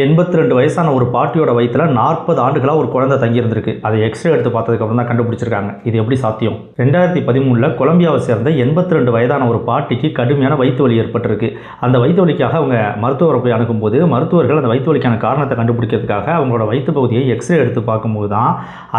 எண்பத்தி ரெண்டு வயசான ஒரு பாட்டியோட வயிற்றில் நாற்பது ஆண்டுகளாக ஒரு குழந்தை தங்கியிருந்திருக்கு. அதை எக்ஸ்ரே எடுத்து பார்த்ததுக்கப்புறம் தான் கண்டுபிடிச்சிருக்காங்க. இது எப்படி சாத்தியம்? ரெண்டாயிரத்தி பதிமூணில் கொலம்பியாவை சேர்ந்த எண்பத்தி ரெண்டு வயதான ஒரு பாட்டிக்கு கடுமையான வயிற்று வலி ஏற்பட்டிருக்கு. அந்த வயிற்று வலிக்காக அவங்க மருத்துவரை போய் அணுகும்போது மருத்துவர்கள் அந்த வயிற்று வலிக்கான காரணத்தை கண்டுபிடிக்கிறதுக்காக அவங்களோட வயிற்று பகுதியை எக்ஸ்ரே எடுத்து பார்க்கும்போது தான்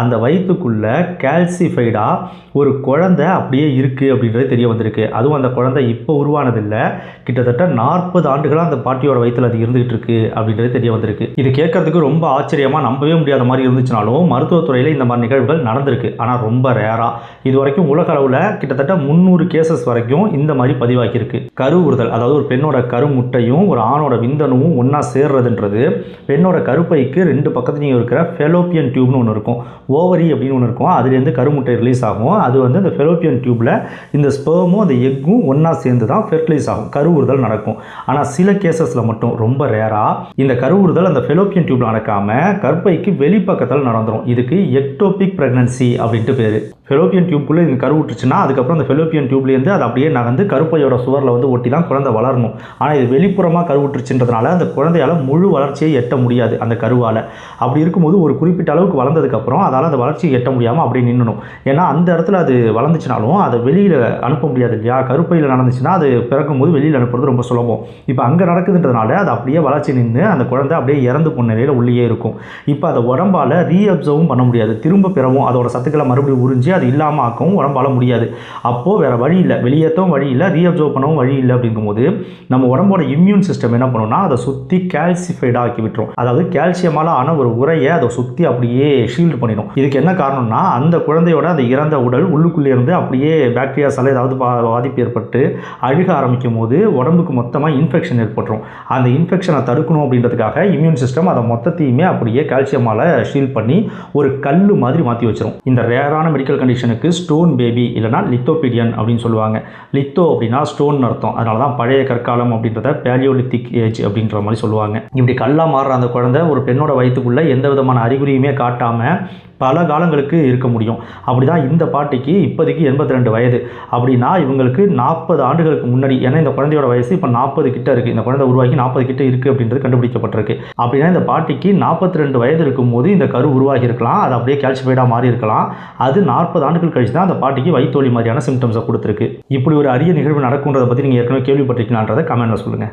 அந்த வயிற்றுக்குள்ள கால்சிஃபைடாக ஒரு குழந்தை அப்படியே இருக்குது அப்படின்றது தெரிய வந்திருக்கு. அதுவும் அந்த குழந்தை இப்போ உருவானதில்லை. கிட்டத்தட்ட நாற்பது ஆண்டுகளாக அந்த பாட்டியோட வயிற்றில் அது இருந்துகிட்டு இருக்குது அப்படின்றது தெரிய வந்திருக்கு. இது கேட்கறதுக்கு ரொம்ப ஆச்சரியமாக நம்பவே முடியாத மாதிரி இருந்துச்சுனாலும் மருத்துவத்துறையில் இந்த மாதிரி நிகழ்வுகள் நடந்திருக்கு. ஆனால் ரொம்ப ரேராக இது வரைக்கும் உலக அளவில் கிட்டத்தட்ட முந்நூறு கேசஸ் வரைக்கும் இந்த மாதிரி பதிவாக்கியிருக்கு கரு உறுதல் அதாவது ஒரு பெண்ணோட கருமுட்டையும் ஒரு ஆணோட விந்தணுவும் ஒன்றா சேர்றதுன்றது பெண்ணோட கருப்பைக்கு ரெண்டு பக்கத்துலையும் இருக்கிற ஃபெலோப்பியன் டியூப்னு ஒன்று இருக்கும். ஓவரி அப்படின்னு ஒன்று இருக்கும். அதுலேருந்து கருமுட்டை ரிலீஸ் ஆகும். அது வந்து அந்த ஃபெலோப்பியன் டியூப்பில் இந்த ஸ்பேமும் அந்த எக்கும் ஒன்றா சேர்ந்து தான் ஃபெர்டிலைஸ் ஆகும் கருவுறுதல் நடக்கும். ஆனால் சில கேசஸில் மட்டும் ரொம்ப ரேராக இந்த கருவுறுதல் அந்த ஃபெலோப்பியன் டியூப்ல நடக்காமல் கற்பைக்கு வெளிப்பக்கத்தில் நடந்துடும் இதுக்கு எக்டோபிக் ப்ரெக்னன்சி அப்படின்ட்டு பேர். ஃபெலோப்பியன் டியூப்குள்ளே இது கருவுட்டுச்சுன்னா அதுக்கப்புறம் அந்த ஃபெலோப்பியன் டியூப்லேருந்து அது அப்படியே நகர்ந்து கருப்பையோட சுவரில் வந்து ஒட்டி தான் குழந்தை வளரணும். ஆனால் இது வெளிப்புறமாக கருவுட்டுருச்சுன்றதுனால அந்த குழந்தையால் முழு வளர்ச்சியை எட்ட முடியாது அந்த கருவால். அப்படி இருக்கும்போது ஒரு குறிப்பிட்ட அளவுக்கு வளர்ந்ததுக்கப்புறம் அதால் அந்த வளர்ச்சியை எட்ட முடியாமல் அப்படியே நின்னணும். ஏன்னா அந்த இடத்துல அது வளர்ந்துச்சுனாலும் அதை வெளியில் அனுப்ப முடியாது இல்லையா? கருப்பையில் நடந்துச்சுன்னா அது பிறக்கும் போது வெளியில் அனுப்புறது ரொம்ப சுலபம். இப்போ அங்கே நடக்குதுன்றதுனால அது அப்படியே வளர்ச்சி நின்று அந்த குழந்தை அப்படியே இறந்து போன நிலையில் உள்ளேயே இருக்கும். இப்போ அதை உடம்பால் ரீஅப்சர்வும் பண்ண முடியாது. திரும்ப பெறவும் அதோட சத்துக்களை மறுபடியும் உறிஞ்சி அது இல்லாமல் ஆக்கவும் உடம்பால் முடியாது. அப்போது வேறு வழி இல்லை. வெளியேற்றவும் வழி இல்லை ரீஅப்சர்வ் பண்ணவும் வழி இல்லை அப்படிங்கும்போது நம்ம உடம்போட இம்யூன் சிஸ்டம் என்ன பண்ணும்னா அதை சுற்றி கால்சிஃபைடாக ஆக்கி விட்டுரும். அதாவது கால்சியமால் ஆன ஒரு உரையை அதை சுற்றி அப்படியே ஷீல்டு பண்ணிடும் இதுக்கு என்ன காரணம்னா அந்த குழந்தையோட அந்த இறந்த உடல் உள்ளுக்குள்ளே இருந்து அப்படியே பாக்டீரியாஸால் ஏதாவது பாதிப்பு ஏற்பட்டு அழுக ஆரம்பிக்கும் போது உடம்புக்கு மொத்தமாக இன்ஃபெக்ஷன் ஏற்பட்டுரும். அந்த இன்ஃபெக்ஷனை தடுக்கணும் அப்படின்றதுக்காக இம்யூன் சிஸ்டம் அதை மொத்தத்தையுமே அப்படியே கால்சியமால் ஷீல் பண்ணி ஒரு கல் மாதிரி மாற்றி வச்சிரும். இந்த ரேரான மெடிக்கல் கண்டிஷனுக்கு ஸ்டோன் பேபி இல்லைனா லித்தோபீடியன் அப்படின்னு சொல்லுவாங்க. லித்தோ அப்படின்னா ஸ்டோன் அர்த்தம். அதனால தான் பழைய கற்காலம் அப்படின்றத பேலியோலித்திக் ஏஜ் அப்படின்ற மாதிரி சொல்லுவாங்க. இப்படி கல்லாக மாறுற அந்த குழந்தை ஒரு பெண்ணோட வயிற்றுக்குள்ளே எந்த விதமான அறிகுறியுமே காட்டாமல் பல காலங்களுக்கு இருக்க முடியும். அப்படி தான் இந்த பாட்டிக்கு இப்போதைக்கு எண்பத்தி ரெண்டு வயது. அப்படின்னா இவங்களுக்கு நாற்பது ஆண்டுகளுக்கு முன்னாடி ஏன்னா இந்த குழந்தையோட வயசு இப்போ நாற்பது கிட்ட இருக்குது இந்த குழந்தை உருவாகி நாற்பது கிட்ட இருக்குது அப்படின்றது கண்டுபிடிக்கப்பட்டிருக்கு. அப்படின்னா இந்த பாட்டிக்கு நாற்பத்தி ரெண்டு வயது இருக்கும்போது இந்த கரு உருவாகி இருக்கலாம். அது அப்படியே கேல்சிஃபைடாக மாறி இருக்கலாம். அது நாற்பது ஆண்டுகள் கழிச்சு தான் அந்த பாட்டிக்கு வைத்தோலி மாதிரியான சிம்டம்ஸை கொடுத்துருக்கு. இப்படி ஒரு அரிய நிகழ்வு நடக்குன்றதை பற்றி நீங்கள் ஏற்கனவே கேள்விப்பட்டிருக்கீங்களான்றதை கமெண்ட்டில் சொல்லுங்கள்